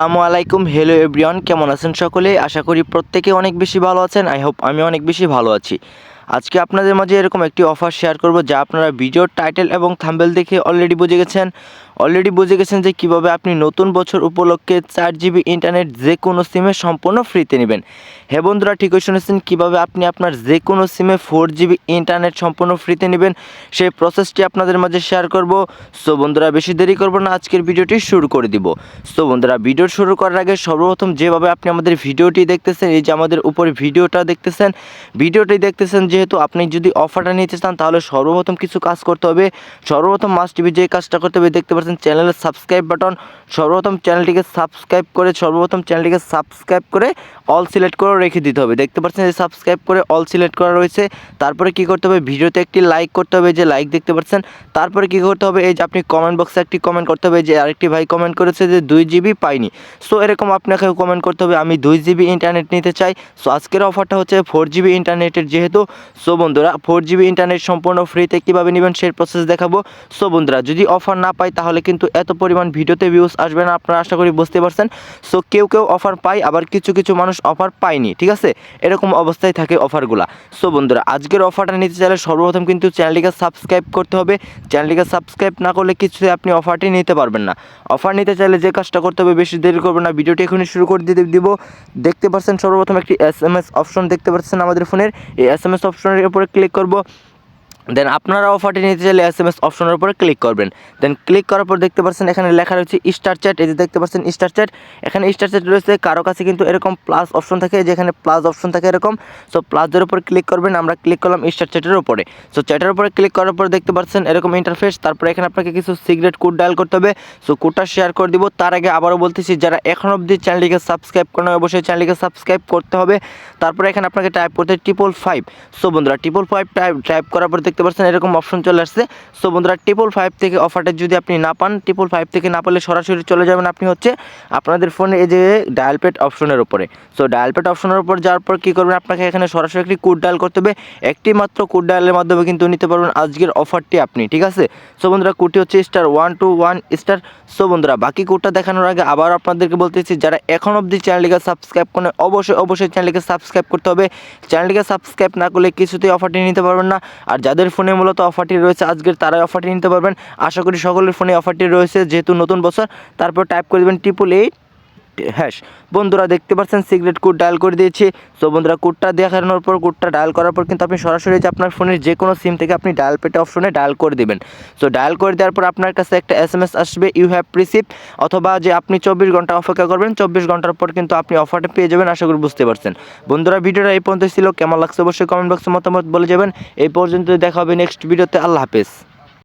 আসসালামু আলাইকুম hello everyone কেমন আছেন সকলে? আশা করি প্রত্যেকে অনেক বেশি ভালো আছেন আই হোপ আমি অনেক বেশি ভালো আছি। আজকে আপনাদের মাঝে এরকম একটি অফার শেয়ার করব যা আপনারা ভিডিওর টাইটেল এবং থাম্বেল দেখে অলরেডি বুঝে গেছেন। অলরেডি বুঝে গেছেন যে কীভাবে আপনি নতুন বছর উপলক্ষে চার জিবি ইন্টারনেট যে কোনো সিমে সম্পূর্ণ ফ্রিতে নেবেন। হ্যাঁ বন্ধুরা ঠিকই শুনেছেন কীভাবে আপনি আপনার যে কোনো সিমে ফোর জিবি ইন্টারনেট সম্পূর্ণ ফ্রিতে নেবেন, সেই প্রসেসটি আপনাদের মাঝে শেয়ার করব। সো বন্ধুরা, বেশি দেরি করব না, আজকের ভিডিওটি শুরু করে দিব। সো বন্ধুরা ভিডিও শুরু করার আগে সর্বপ্রথম যেভাবে আপনি আমাদের ভিডিওটি দেখতেছেন, এই যে আমাদের উপরে ভিডিওটা দেখতেছেন ভিডিওটি দেখতেছেন যেহেতু আপনি যদি অফারটা নিতে চান, তাহলে সর্বপ্রথম কিছু কাজ করতে হবে। সর্বপ্রথম মাস্ট টিভি যে কাজটা করতে হবে, দেখতে পাচ্ছেন চ্যানেলের সাবস্ক্রাইব বাটন সর্বপ্রথম চ্যানেলটিকে সাবস্ক্রাইব করে, সর্বপ্রথম চ্যানেলটিকে সাবস্ক্রাইব করে অল সিলেক্ট করে রেখে দিতে হবে। দেখতে পাচ্ছেন যে সাবস্ক্রাইব করে অল সিলেক্ট করা রয়েছে। তারপরে কি করতে হবে? ভিডিওতে একটি লাইক করতে হবে, যে লাইক দেখতে পাচ্ছেন। তারপরে কি করতে হবে? এই যে আপনি কমেন্ট বক্সে একটি কমেন্ট করতে হবে, যে আরেকটি ভাই কমেন্ট করেছে যে দুই জিবি পাইনি। সো এরকম আপনাকে কমেন্ট করতে হবে। আমি দুই জিবি ইন্টারনেট নিতে চাই। সো আজকের অফারটা হচ্ছে ফোর জিবি ইন্টারনেটের যেহেতু সো বন্ধুরা ফোর জিবি ইন্টারনেট সম্পূর্ণ ফ্রিতে কীভাবে নেবেন সেই প্রসেস দেখাবো। সো বন্ধুরা, যদি অফার না পাই, তাহলে কিন্তু এত পরিমাণ ভিডিওতে ভিউজ আসবে না, আপনারা আশা করি বুঝতে পারছেন। সো কেউ কেউ অফার পায়, আবার কিছু কিছু মানুষ অফার পায়নি, ঠিক আছে? এরকম অবস্থায় থাকে অফারগুলা সো বন্ধুরা, আজকের অফারটা নিতে চাইলে সর্বপ্রথম কিন্তু চ্যানেলটিকে সাবস্ক্রাইব করতে হবে। চ্যানেলটিকে সাবস্ক্রাইব না করলে কিছুতে আপনি অফারটি নিতে পারবেন না। অফার নিতে চাইলে যে কাজটা করতে হবে, বেশি দেরি করবেন না। ভিডিওটি এখনই শুরু করে দিতে দিব। দেখতে পাচ্ছেন সর্বপ্রথম একটি এস এম এস অপশন দেখতে পাচ্ছেন আমাদের ফোনের এই এস এম এস অপশনের উপরে ক্লিক করব। দেন আপনারা অফারটি নিতে চাইলে এস এম এস অপশনের উপরে ক্লিক করবেন। দেন ক্লিক করার পর দেখতে পাচ্ছেন এখানে লেখা রয়েছে স্টার চ্যাট এই যে দেখতে পাচ্ছেন স্টার চ্যাট এখানে স্টার চ্যাট রয়েছে, কারও কাছে কিন্তু এরকম প্লাস অপশন থাকে যেখানে প্লাস অপশন থাকে এরকম। সো প্লাসের উপর ক্লিক করবেন, আমরা ক্লিক করলাম স্টার চ্যাটের উপরে। সো চ্যাটের উপরে ক্লিক করার পর দেখতে পাচ্ছেন এরকম ইন্টারফেস তারপরে এখানে আপনাকে কিছু সিক্রেট কোড ডায়াল করতে হবে। সো কোডটা শেয়ার করে দিব। তার আগে আবারও বলতেছি, যারা এখন অবধি চ্যানেলটিকে সাবস্ক্রাইব করেন অবশ্যই চ্যানেলটিকে সাবস্ক্রাইব করতে হবে। তারপরে এখানে আপনাকে টাইপ করতে ট্রিপল ফাইভ সো বন্ধুরা ট্রিপল ফাইভ টাইপ টাইপ করার পর দেখতে পাচ্ছেন, এরকম অপশন চলে আসছে। সো বন্ধুরা ট্রিপল ফাইভ থেকে অফারটা যদি আপনি না পান ট্রিপল ফাইভ থেকে না পেলে সরাসরি চলে যাবেন আপনি হচ্ছে আপনাদের ফোনে এই যে ডায়াল পেড অপশনের উপরে। সো ডায়াল পেড অপশনের উপর যাওয়ার পর কী করবেন, আপনাকে এখানে সরাসরি একটি কোড ডায়াল করতে হবে। একটি মাত্র কোড ডায়ালের মাধ্যমে কিন্তু নিতে পারবেন আজকের অফারটি আপনি, ঠিক আছে? সো বন্ধুরা কোডটি হচ্ছে star one two one star so বন্ধুরা, বাকি কোডটা দেখানোর আগে আবার আপনাদেরকে বলতেছি, যারা এখন অবধি চ্যানেলটিকে সাবস্ক্রাইব করে অবশ্যই অবশ্যই চ্যানেলটিকে সাবস্ক্রাইব করতে হবে। চ্যানেলটিকে সাবস্ক্রাইব না করলে কিছুতেই অফারটি নিতে পারবেন না। আর যাদের ফোনে মূলত অফারটি রয়েছে, আজকের তারাই অফারটি নিতে পারবেন। আশা করি সকলের ফোনে অফারটি রয়েছে, যেহেতু নতুন বছর, তারপর টাইপ করে দেবেন ট্রিপল এইট হ্যাশ। বন্ধুরা দেখতে পাচ্ছেন সিক্রেট কোড ডায়াল করে দিয়েছি। সো বন্ধুরা কোডটা দেখানোর পর কোডটা ডায়াল করার পর কিন্তু আপনি সরাসরি যে আপনার ফোনের যে কোনো সিম থেকে আপনি ডায়াল পেটে অপশনে ডায়াল করে দেবেন। সো ডায়াল করে দেওয়ার পর আপনার কাছে একটা এস এম এস আসবে ইউ হ্যাভ রিসিভ অথবা যে আপনি চব্বিশ ঘণ্টা অপেক্ষা করবেন, চব্বিশ ঘণ্টার পর কিন্তু আপনি অফারটা পেয়ে যাবেন, আশা করি বুঝতে পারছেন। বন্ধুরা, ভিডিওটা এই পর্যন্ত ছিল। কেমন লাগছে অবশ্যই কমেন্ট বক্সে মতামত বলে যাবেন। এই পর্যন্ত দেখা হবে নেক্সট ভিডিওতে। আল্লাহ হাফেজ।